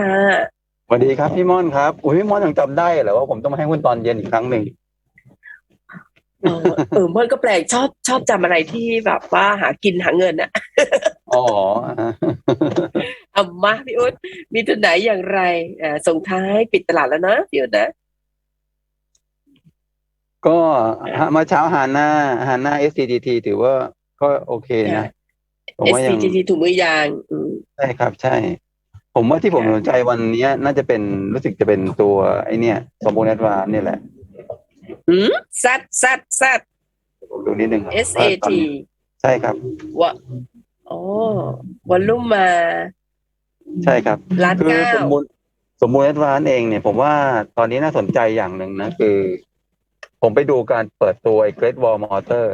ค่ะ สวัสดีครับพี่ม่อนครับอุ้ยพี่ม่อนยังจำได้เหรอว่าผมต้องมาให้หุ้นตอนเย็นอีกครั้งหนึ่งเออเออมันก็แปลกชอบชอบจำอะไรที่แบบว่าหากินหาเงินอะอ๋อเอามาพี่อุ๊ดมีตัวไหนอย่างไรอ่าส่งท้ายปิดตลาดแล้วนะพี่อุ๊ดนะ ก็เมาเช้าหาหน้าหาหน้า SCTT ถือว่าก็โอเคนะ ผมว่ายัง SCGT ถุงมือยางอืม ใช่ครับ ใช่ ผมว่าที่ผมค่ะสนใจวันเนี้ยน่าจะเป็นรู้สึกจะเป็นตัวไอเนี่ยสมบูรณ์แอดวานนี่แหละอืมซัดซัดซัดผมดูนิดนึงครับ SAT ใช่ครับวะอ๋อวันลุ่มมา ใช่ครับล้านคือเก้าสมบูรณ์สมบูรณ์แอดวานเองเนี่ย ผมว่าตอนนี้น่าสนใจอย่างหนึ่งนะ คือ ผมไปดูการเปิดตัวไอ้ Great Wall Motor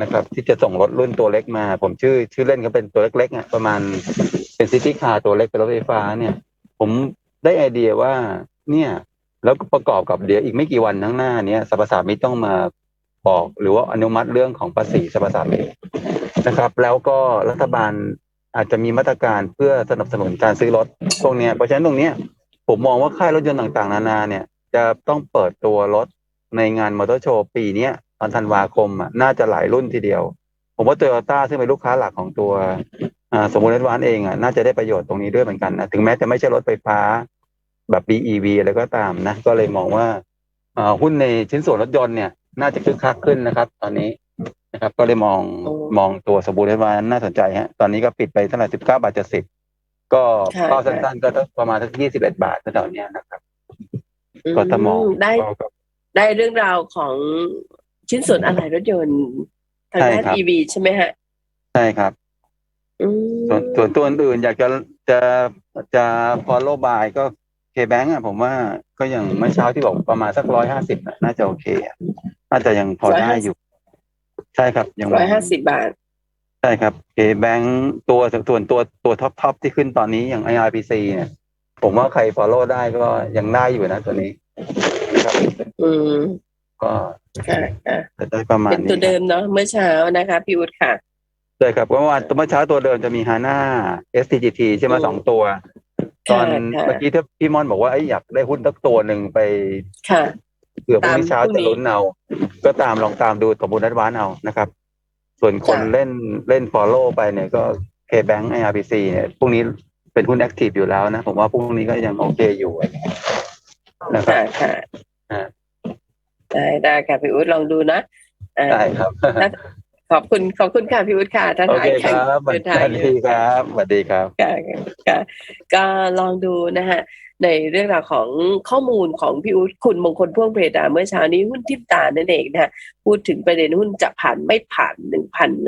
นะครับ ที่จะส่งรถรุ่นตัวเล็กมา ผมชื่อชื่อเล่นเขาเป็นตัวเล็กๆอะประมาณเป็นซิตี้คาร์ตัวเล็กเป็นรถไฟฟ้าเนี่ย ผมได้ไอเดียว่าเนี่ยแล้วก็ประกอบกับเดี๋ยวอีกไม่กี่วันข้างหน้าเนี้ยสรรพสามิตต้องมาบอกหรือว่าอนุมัติเรื่องของภาษีสรรพสามิตนะครับ แล้วก็รัฐบาลอาจจะมีมาตรการเพื่อสนับสนุนการซื้อรถพวกเนี้ยเพราะฉะนั้นตรงเนี้ยผมมองว่าค่ายรถยนต์ต่างๆ นานาเนี่ย จะต้องเปิดตัวรถในงานมอเตอร์โชว์ปีเนี้ย ตอนธันวาคมอะน่าจะหลายรุ่นทีเดียว ผมว่าโตโยต้าซึ่งเป็นลูกค้าหลักของตัวอ่าสมบูรณ์วานเองอะน่าจะได้ประโยชน์ตรงนี้ด้วยเหมือนกันนะถึงแม้จะไม่ใช่รถไฟฟ้าแบบ BEV อะไรก็ตามนะ ก็เลยมองว่าอ่าหุ้นในชิ้นส่วนรถยนต์เนี่ยน่าจะคึกคักขึ้นนะครับ ตอนนี้นะครับ ก็เลยมองมองตัวสมบูรณ์วานน่าสนใจฮะตอนนี้ก็ปิดไปเท่าไหร่สิบเก้าบาทจะสิบก็เป้าสั้นๆก็ประมาณสักยี่สิบเอ็ดบาทแถวๆเนี้ยนะครับก็ถ้ามองได้ก็ได้เรื่องราวของ ชิ้นส่วนอะไหล่รถยนต์ทางใช่ด้านครับ EV ใช่ไหมฮะ ใช่ครับ อืมส่วนส่วนตัวอื่นๆอยากจะจะจะ follow by ก็ K-Bank อะผมว่าก็ยังเมื่อเช้าที่บอกประมาณสักร้อยห้าสิบน่าจะโอเคอะน่าจะยังพอได้อยู่ ใช่ครับยังร้อยห้าสิบบาท ใช่ครับ K-Bank ตัวส่วนตัวตัวท็อปท็อปที่ขึ้นตอนนี้อย่าง IRPC เนี่ยผมว่าใคร follow ได้ก็ยังได้อยู่นะตัวนี้นะครับอืม ก็ค่ะค่ะจะได้ประมาณเป็นนี้ตัวเดิมเนาะเมื่อเช้านะคะพี่อุดค่ะใช่ครับเมื่อวานเมื่อเช้าตัวเดิมจะมีฮาน่า STGT ใช่ไหมอืมสองตัว ตอนค่ะเมื่อกี้ที่พี่ม่อนบอกว่าไอ้ยอยากได้หุ้นสักตัวหนึ่งไปค่ะเผื่อพรุ่งนี้ตามเช้าพรุ่งนี้จะลุ้นเอา ก็ตามลองตามดูสมบูรณ์นัดวานเอานะครับ ส่วนคนจ้ะเล่นเล่น follow ไปเนี่ยก็ K-Bank IRPC เนี่ยพรุ่งนี้เป็นหุ้น active อยู่แล้วนะ ผมว่าพรุ่งนี้ก็ยังโอเคอยู่นะครับค่ะค่ะอ่า ได้ได้ค่ะพี่อุดลองดูนะอ่าได้ครับขอบคุณขอบคุณค่ะพี่อุดค่ะท่านโอหาเคยคแข่งรับสวัเดินทางสอยู่ดีครับสวัสดีครับค่ะค่ะก็ลองดูนะฮะในเรื่องราวของข้อมูลของพี่อุ๊ดคุณมงคลพ่วงเพรดาเมื่อเช้านี้หุ้นทิพตานั่นเองนะฮะพูดถึงประเด็นหุ้นจะผ่านไม่ผ่านหนึ่งพัน